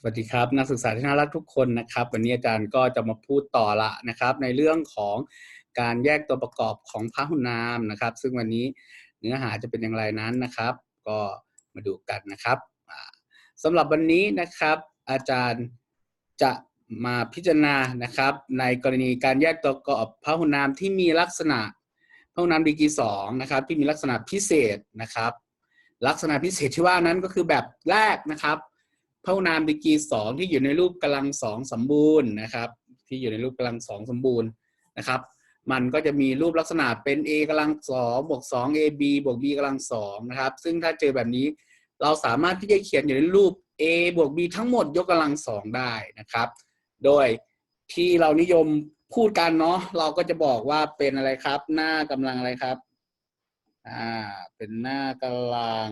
สวัสดีครับ นักศึกษาที่น่ารักทุกคนนะครับ วันนี้อาจารย์ก็จะมาพูดต่อละนะครับ ในเรื่องของการแยกตัวประกอบของพหุนามนะครับ ซึ่งวันนี้เนื้อหาจะเป็นอย่างไรนั้นนะครับ ก็มาดูกันนะครับอ่าสำหรับวันนี้นะครับ อาจารย์จะมาพิจารณานะครับ ในกรณีการแยกตัวประกอบพหุนามที่มีลักษณะพหุนามดีกรีสองนะครับ ที่มีลักษณะพิเศษนะครับ ลักษณะพิเศษที่ว่านั้นก็คือแบบแรกนะครับ พหุนามดีกรีสองที่อยู่ในรูปกำลังสองสมบูรณ์นะครับที่อยู่ในรูปกำลังสองสมบูรณ์นะครับมันก็จะมีรูปลักษณะเป็น a กำลังสองบวกสอง ab บวก b กำลังสองนะครับซึ่งถ้าเจอแบบนี้เราสามารถที่จะเขียนอยู่ในรูป a บวก b ทั้งหมดยกกำลังสองได้นะครับ โดยที่เรานิยมพูดกันเนาะเราก็จะบอกว่าเป็นอะไรครับ หน้ากำลังอะไรครับอ่าเป็นหน้ากำลัง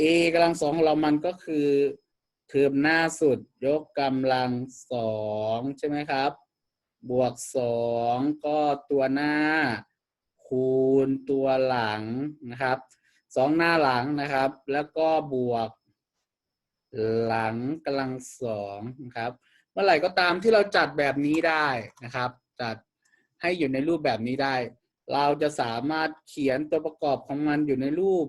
a กำลังสองของเรามันก็คือ เทอหน้าสุดยกกำลังสองใช่ไหมครับ บวกสองก็ตัวหน้า คูณตัวหลังนะครับสองหน้าหลังนะครับ แล้วก็บวก หลังกำลังสองนะครับ เมื่อไหร่ก็ตามที่เราจัดแบบนี้ได้นะครับ จัดให้อยู่ในรูปแบบนี้ได้ เราจะสามารถเขียนตัวประกอบของมันอยู่ในรูป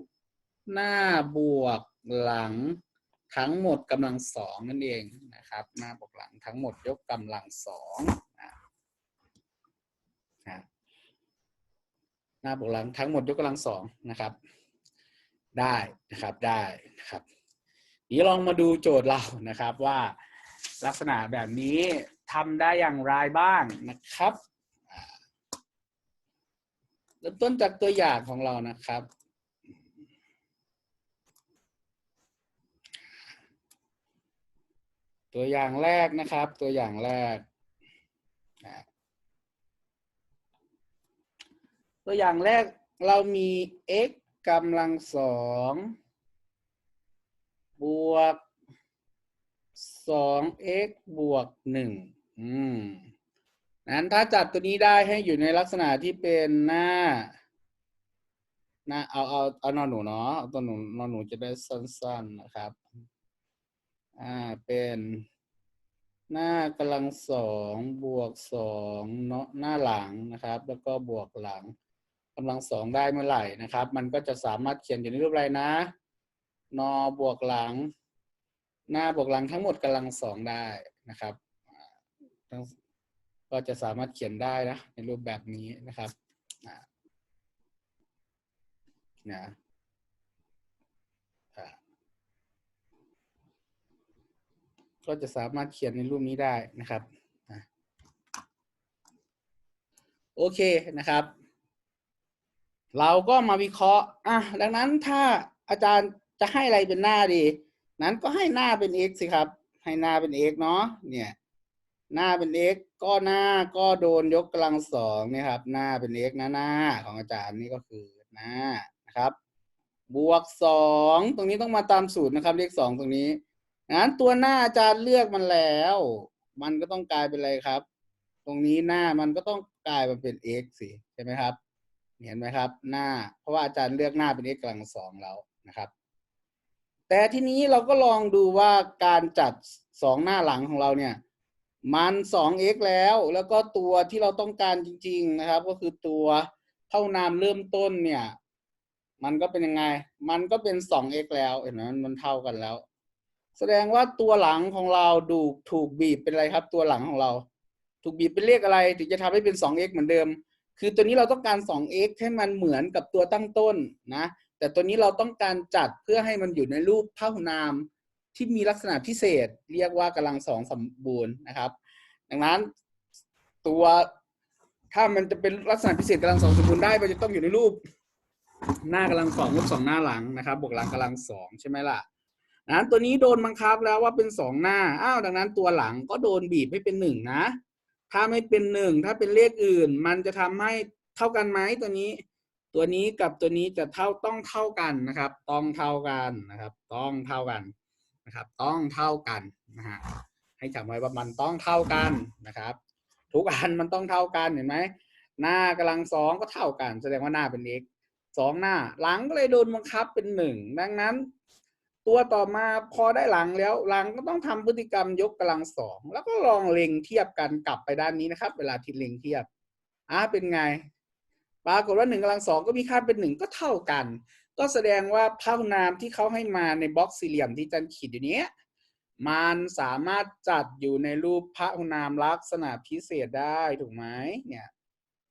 หน้าบวกหลัง ทั้งหมดกำลังสองนั่นเองนะครับ หน้าบวกหลังทั้งหมดยกกำลังสองอะหน้าบวกหลังทั้งหมดยกกำลังสองนะครับ ได้นะครับได้นะครับนี้ลองมาดูโจทย์เรานะครับว่าลักษณะแบบนี้ทำได้อย่างไรบ้างนะครับเริ่มต้นจากตัวอย่างของเรานะครับ ตัวอย่างแรกนะครับ ตัวอย่างแรก ตัวอย่างแรกเรามี x กำลังสองบวกสอง x บวกหนึ่งอืมนั้นถ้าจัดตัวนี้ได้ให้อยู่ในลักษณะที่เป็นหน้าหน้าเอาเอาเอานอนหนูเนาะเอาตัวหนูนอนหนูจะได้สั้น ๆนะครับ อ่าเป็นหน้ากำลังสองบวกสองเนาะหน้าหลังนะครับ แล้วก็บวกหลังกำลังสองได้เมื่อไหร่นะครับ มันก็จะสามารถเขียนอยู่ในรูปอะไรนะ นอบวกหลัง หน้าบวกหลังทั้งหมดกำลังสองได้นะครับก็จะสามารถเขียนได้นะในรูปแบบนี้นะครับนะอ่า ก็จะสามารถเขียนในรูปนี้ได้นะครับโอเคนะครับ เราก็มาวิเคราะห์อะดังนั้นถ้าอาจารย์จะให้อะไรเป็นหน้าดี นั้นก็ให้หน้าเป็น x สิครับ ให้หน้าเป็น x เนาะเนี่ยหน้าเป็น x ก็หน้าก็โดนยกกำลังสองเนี่ยครับ หน้าเป็น x นะหน้าของอาจารย์นี่ก็คือหน้านะครับ บวกสองตรงนี้ต้องมาตามสูตรนะครับเลขสองตรงนี้ งั้นตัวหน้าอาจารย์เลือกมันแล้ว มันก็ต้องกลายเป็นอะไรครับ ตรงนี้หน้ามันก็ต้องกลายมาเป็น x สิใช่ไหมครับ เห็นไหมครับ หน้า เพราะว่าอาจารย์เลือกหน้าเป็น x กำลังสองแล้วนะครับ แต่ทีนี้เราก็ลองดูว่าการจัดสองหน้าหลังของเราเนี่ย มัน 2x แล้ว แล้วก็ตัวที่เราต้องการจริง ๆ นะครับ ก็คือตัวเท่านามเริ่มต้นเนี่ย มันก็เป็นยังไง มันก็เป็น 2x แล้ว เห็นไหมมันเท่ากันแล้ว แสดงว่าตัวหลังของเราดูถูกบีบเป็นอะไรครับ ตัวหลังของเรา ถูกบีบเป็นเลขอะไร ถึงจะทำให้เป็น 2x เหมือนเดิม คือตัวนี้เราต้องการ 2x ให้มันเหมือนกับตัวตั้งต้นนะ แต่ตัวนี้เราต้องการจัดเพื่อให้มันอยู่ในรูปพหุนามที่มีลักษณะพิเศษ เรียกว่ากำลังสองสมบูรณ์นะครับ ดังนั้นตัวถ้ามันจะเป็นลักษณะพิเศษกำลังสองสมบูรณ์ได้มันจะต้องอยู่ในรูปหน้ากำลังสองลบสองหน้าหลังนะครับ บวกหลังกำลังสองใช่ไหมล่ะ นั้นตัวนี้โดนบังคับแล้วว่าเป็นสองหน้า อ้าวดังนั้นตัวหลังก็โดนบีบให้เป็นหนึ่งนะ ถ้าไม่เป็นหนึ่งถ้าเป็นเลขอื่น มันจะทำให้เท่ากันไหมตัวนี้ ตัวนี้กับตัวนี้จะเท่าต้องเท่ากันนะครับ ต้องเท่ากันนะครับ ต้องเท่ากันนะครับ ต้องเท่ากันนะฮะให้จำไว้ว่ามันต้องเท่ากันนะครับ ทุกอันมันต้องเท่ากันเห็นไหมหน้ากำลังสองก็เท่ากัน แสดงว่าหน้าเป็น x สองหน้าหลังก็เลยโดนบังคับเป็นหนึ่งดังนั้น ตัวต่อมาพอได้หลังแล้วหลังก็ต้องทำพฤติกรรมยกกำลังสองแล้วก็ลองเล็งเทียบกันกลับไปด้านนี้นะครับ เวลาที่เล็งเทียบอ่าเป็นไงปรากฏว่าหนึ่งกำลังสองก็มีค่าเป็นหนึ่งก็เท่ากัน ก็แสดงว่าพหุนามที่เขาให้มาในบล็อกสี่เหลี่ยมที่จันขีดอยู่นี้มันสามารถจัดอยู่ในรูปพหุนามลักษณะพิเศษได้ถูกไหมเนี่ย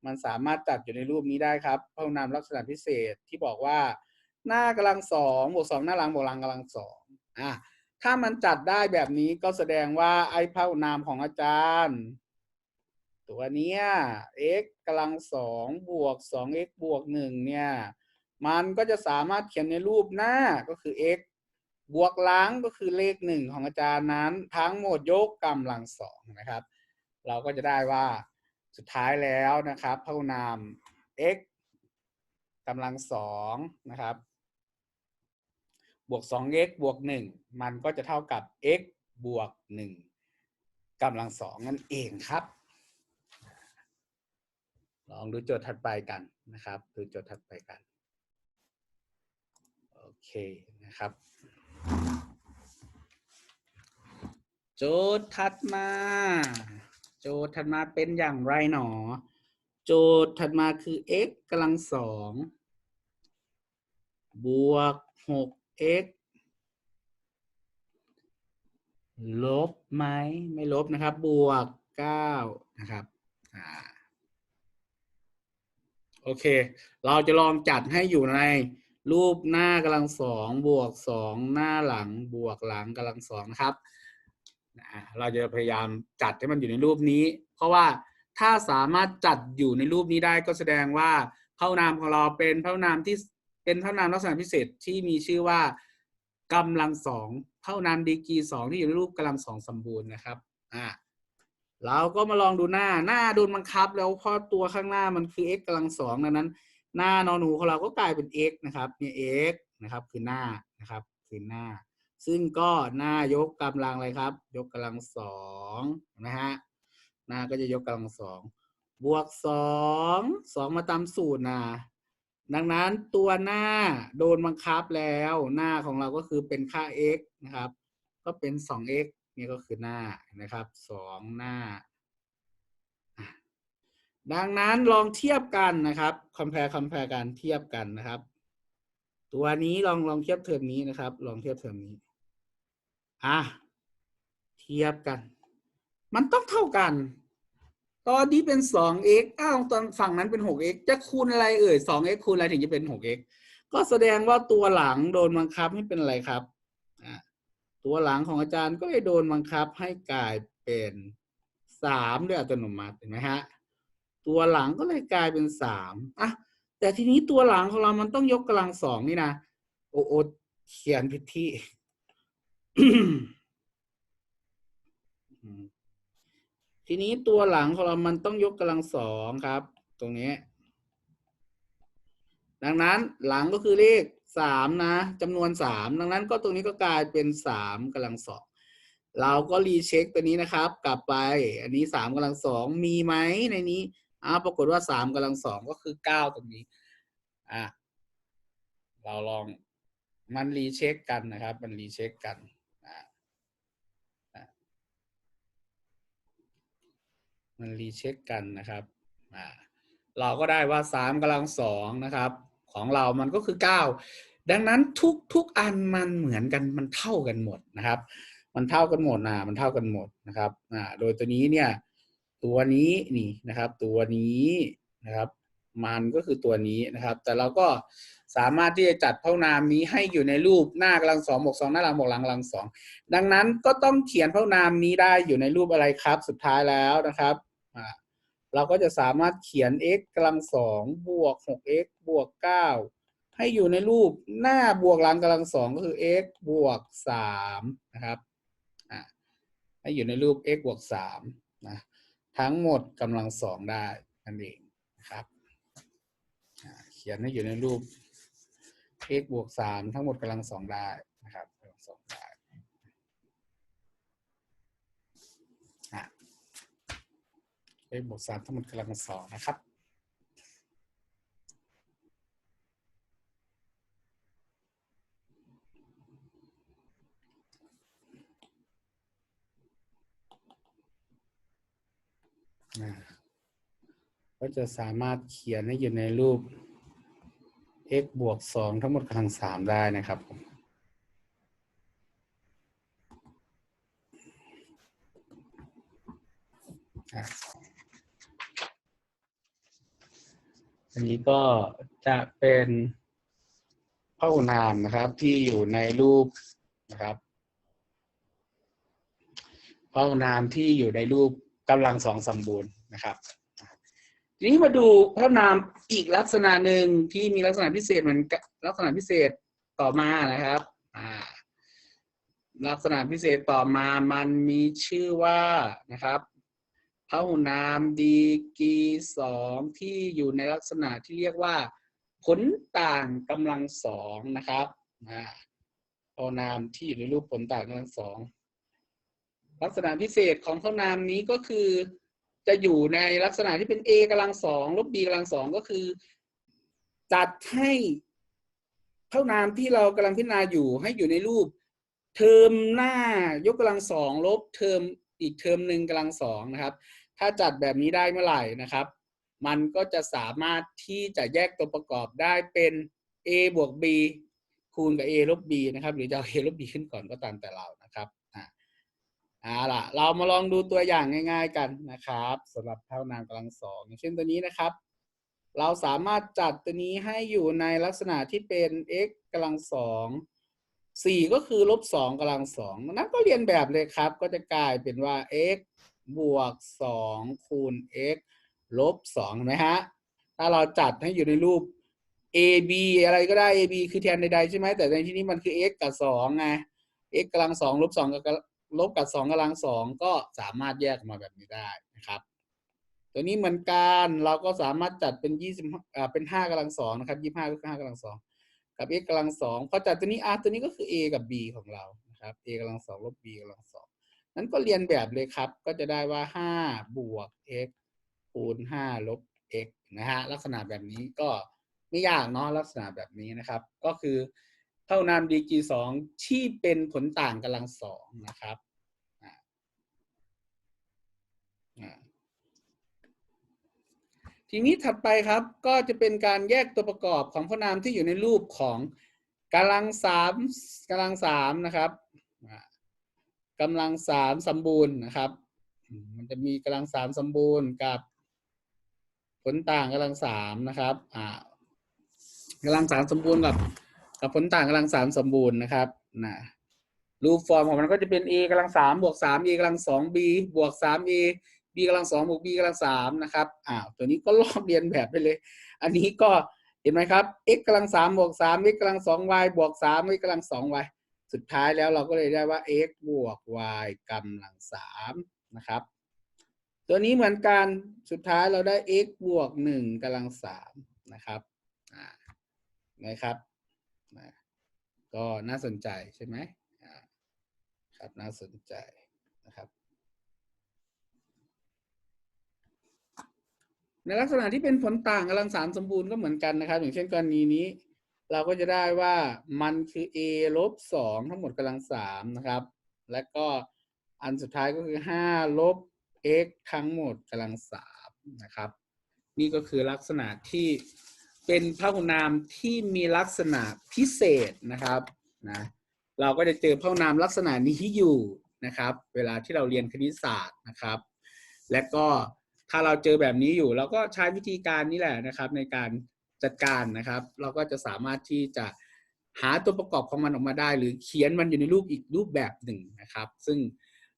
มันสามารถจัดอยู่ในรูปนี้ได้ครับพหุนามลักษณะพิเศษที่บอกว่า หน้ากำลังสองบวกสองหน้าหลังบวกหลังกำลังสองอะถ้ามันจัดได้แบบนี้ก็แสดงว่าไอ้พหุนามของอาจารย์ ตัวเนี้ย x กำลังสองบวกสอง x บวกหนึ่งเนี่ย มันก็จะสามารถเขียนในรูปหน้าก็คือ x บวกหลังก็คือเลขหนึ่งของอาจารย์นั้น ทั้งหมดยกกำลังสองนะครับ เราก็จะได้ว่าสุดท้ายแล้วนะครับพหุนาม x กำลังสองนะครับ บวก 2x บวก 1 มันก็จะเท่ากับ x บวก 1กำลังสองนั่นเองครับ ลองดูโจทย์ถัดไปกันนะครับ ดูโจทย์ถัดไปกัน โอเคนะครับ โจทย์ถัดมา โจทย์ถัดมาเป็นอย่างไรหนอ โจทย์ถัดมาคือ x กำลังสองบวก6 x ลบไหมไม่ลบนะครับ บวก 9 นะครับอ่าโอเค เราจะลองจัดให้อยู่ในรูปหน้ากำลังสองบวกสองหน้าหลังบวกหลังกำลังสองนะครับ เราจะพยายามจัดให้มันอยู่ในรูปนี้ เพราะว่าถ้าสามารถจัดอยู่ในรูปนี้ได้ก็แสดงว่าพหุนามของเราเป็นพหุนามที่ เป็นพหุนามลักษณะพิเศษที่มีชื่อว่ากำลังสองพหุนามดีกีสองที่อยู่ในรูปกำลังสองสมบูรณ์นะครับอ่าเราก็มาลองดูหน้าหน้าโดนบังคับ แล้วพราะตัวข้างหน้ามันคือ x กำลังสองดังนั้น หน้านอนหนูของเราก็กลายเป็น x นะครับเนี่ย x นะครับคือหน้านะครับคือหน้า ซึ่งก็หน้ายกกำลังอะไรครับ ยกกำลังสองนะฮะหน้าก็จะยกกำลังสองบวกสองสองมาตามสูตรนะ ดังนั้นตัวหน้าโดนบังคับแล้วหน้าของเราก็คือเป็นค่า x นะครับ ก็เป็น 2x นี่ก็คือหน้านะครับสองหน้า ดังนั้นลองเทียบกันนะครับ compare compare กันเทียบกันนะครับ ตัวนี้ลองลองเทียบเทอมนี้นะครับ ลองเทียบเทอมนี้อะเทียบกัน มันต้องเท่ากัน ตอนนี้เป็น 2x อ้าวตอนฝั่งนั้นเป็น 6x จะคูณอะไรเอ่ย 2x คูณอะไรถึงจะเป็น 6x ก็แสดงว่าตัวหลังโดนบังคับให้เป็นอะไรครับ ตัวหลังของอาจารย์ก็เลยโดนบังคับให้กลายเป็นสามด้วยอัตโนมัติเห็นไหมฮะ ตัวหลังก็เลยกลายเป็นสามอะ แต่ทีนี้ตัวหลังของเรามันต้องยกกำลังสองนี่นะ โอโอเขียนผิด ทีนี้ตัวหลังของเรามันต้องยกกำลังสองครับ ตรงนี้ ดังนั้นหลังก็คือเลขสามนะจำนวนสามดังนั้นก็ตรงนี้ก็กลายเป็นสามกำลังสองเราก็รีเช็คตัวนี้นะครับ กลับไป อันนี้สามกำลังสองมีไหมในนี้อ่าปรากฏว่าสามกำลังสองก็คือเก้าตรงนี้อะเราลองมันรีเช็คกันนะครับ มันรีเช็คกันอ่าอะ มันรีเช็คกันนะครับอ่าเราก็ได้ว่าสามกำลังสองนะครับ ของเรามันก็คือเก้าดังนั้นทุกทุกอันมันเหมือนกันมันเท่ากันหมดนะครับ มันเท่ากันหมดนะมันเท่ากันหมดนะครับอ่าโดยตัวนี้เนี่ยตัวนี้นี่นะครับ ตัวนี้นะครับ มันก็คือตัวนี้นะครับ แต่เราก็สามารถที่จะจัดพหุนามนี้ให้อยู่ในรูปหน้ากำลังสองบวกสองหน้าหลังบวกหลังกำลังสองดังนั้นก็ต้องเขียนพหุนามนี้ได้อยู่ในรูปอะไรครับ สุดท้ายแล้วนะครับ เราก็จะสามารถเขียน x กำลังสองบวก 6x บวก 9 ให้อยู่ในรูปหน้าบวกหลังกำลังสองก็คือ x บวก 3 นะครับให้อยู่ในรูป x บวก3นะทั้งหมดกำลังสองได้นั่นเองนะครับเขียนให้อยู่ในรูป x บวก3ทั้งหมดกำลังสองได้ ได้บวกสามทั้งหมดกำลังสองนะครับก็จะสามารถเขียนให้อยู่ในรูป x บวก2ทั้งหมดกำลัง3ได้นะครับผมอ่า อันนี้ก็จะเป็นพหุนามนะครับ ที่อยู่ในรูปนะครับพหุนามที่อยู่ในรูปกำลังสองสมบูรณ์นะครับ ทีนี้มาดูพระนามอีกลักษณะหนึ่งที่มีลักษณะพิเศษเหมือนลักษณะพิเศษต่อมานะครับอ่าลักษณะพิเศษต่อมามันมีชื่อว่านะครับ พหุนามดีกีสองที่อยู่ในลักษณะที่เรียกว่า ผลต่างกำลังสองนะครับอ่าพหุนามที่อยู่ในรูปผลต่างกำลังสองลักษณะพิเศษของพหุนามนี้ก็คือ จะอยู่ในลักษณะที่เป็น a กำลังสองลบ b กำลังสองก็คือ จัดให้เท่านามที่เรากำลังพิจารณาอยู่ให้อยู่ในรูป เทอมหน้ายกกำลังสองลบเทอมอีกเทอมหนึ่งกำลังสองนะครับ ถ้าจัดแบบนี้ได้เมื่อไหร่นะครับ มันก็จะสามารถที่จะแยกตัวประกอบได้เป็น a บวก b คูณกับ a ลบ b นะครับ หรือจะเอา a ลบ b ขึ้นก่อนก็ตามแต่เรานะครับอ่าเอาล่ะ เรามาลองดูตัวอย่างง่าย ๆกันนะครับสำหรับเท่านามกำลังสองอย่างเช่นตัวนี้นะครับ เราสามารถจัดตัวนี้ให้อยู่ในลักษณะที่เป็น x กำลังสองสี่ก็คือลบสองกำลังสองนั้นก็เรียนแบบเลยครับ ก็จะกลายเป็นว่า x บวกสองคูณ x ลบสองเห็นไหมฮะ ถ้าเราจัดให้อยู่ในรูป a b อะไรก็ได้ a b คือแทนใดๆใช่ไหม แต่ในที่นี้มันคือ x กับสองไง x กำลังสองลบสองกับลบกับสองกำลังสองก็สามารถแยกออกมาแบบนี้ได้นะครับ ตัวนี้เหมือนกันเราก็สามารถจัดเป็นยี่สิบอ่าเป็นห้ากำลังสองนะครับยี่ห้าก็คือห้ากำลังสองกับ x กำลังสองพอจัดตัวนี้ r ตัวนี้ก็คือ a กับ b ของเรานะครับ a กำลังสองลบ b กำลังสอง นั้นก็เรียนแบบเลยครับ ก็จะได้ว่าห้าบวก x คูณห้าลบ x นะฮะลักษณะแบบนี้ก็ไม่ยากเนาะลักษณะแบบนี้นะครับ ก็คือเท่านามดีกรีสองที่เป็นผลต่างกำลังสองนะครับทีนี้ถัดไปครับก็จะเป็นการแยกตัวประกอบของพนามที่อยู่ในรูปของกำลังสามกำลังสามนะครับ กำลังสามสมบูรณ์นะครับมมันจะมีกำลังสามสมบูรณ์กับ ผลต่างกำลังสามนะครับ อ่ากำลังสามสมบูรณ์กับ กับผลต่างกำลังสามสมบูรณ์นะครับนะรูปฟอร์มของมันก็จะเป็น a กำลังสามบวกสาม a กำลังสอง b บวกสาม a b กำลังสองบวก b กำลังสามนะครับอ้าวตัวนี้ก็ลอกเรียนแบบไปเลย อันนี้ก็เห็นไหมครับ x กำลังสามบวกสาม x กำลังสอง y บวกสาม x กำลังสอง y สุดท้ายแล้วเราก็เลยได้ว่า x บวก y กำลังสามนะครับ ตัวนี้เหมือนกันสุดท้ายเราได้ x บวกหนึ่งกำลังสามนะครับนะครับนะก็น่าสนใจใช่ไหมครับน่าสนใจนะครับ ในลักษณะที่เป็นผลต่างกำลังสามสมบูรณ์ก็เหมือนกันนะครับ อย่างเช่นกรณีนี้ เราก็จะได้ว่ามันคือ a ลบสองทั้งหมดกำลังสามนะครับ และก็อันสุดท้ายก็คือห้าลบ x ทั้งหมดกำลังสามนะครับ นี่ก็คือลักษณะที่เป็นพหุนามที่มีลักษณะพิเศษนะครับนะเราก็จะเจอพหุนามลักษณะนี้อยู่นะครับ เวลาที่เราเรียนคณิตศาสตร์นะครับ และก็ถ้าเราเจอแบบนี้อยู่ เราก็ใช้วิธีการนี้แหละนะครับ ในการ จัดการนะครับ เราก็จะสามารถที่จะหาตัวประกอบของมันออกมาได้ หรือเขียนมันอยู่ในรูปอีกรูปแบบหนึ่งนะครับ ซึ่ง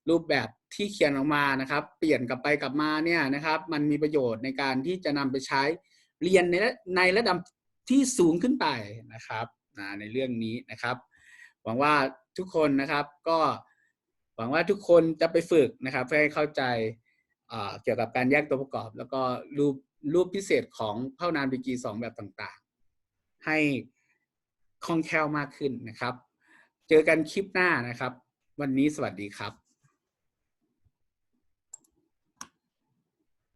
รูปแบบที่เขียนออกมานะครับ เปลี่ยนกลับไปกลับมาเนี่ยนะครับ มันมีประโยชน์ในการที่จะนำไปใช้เรียนในระในระดับที่สูงขึ้นไปนะครับในเรื่องนี้นะครับ หวังว่าทุกคนนะครับก็หวังว่าทุกคนจะไปฝึกนะครับ เพื่อให้เข้าใจเกี่ยวกับการแยกตัวประกอบ แล้วก็รูป รูปพิเศษของเท่านานดีกีสองแบบต่างๆ ให้คล่องแคล่วมากขึ้นนะครับ เจอกันคลิปหน้านะครับ วันนี้สวัสดีครับ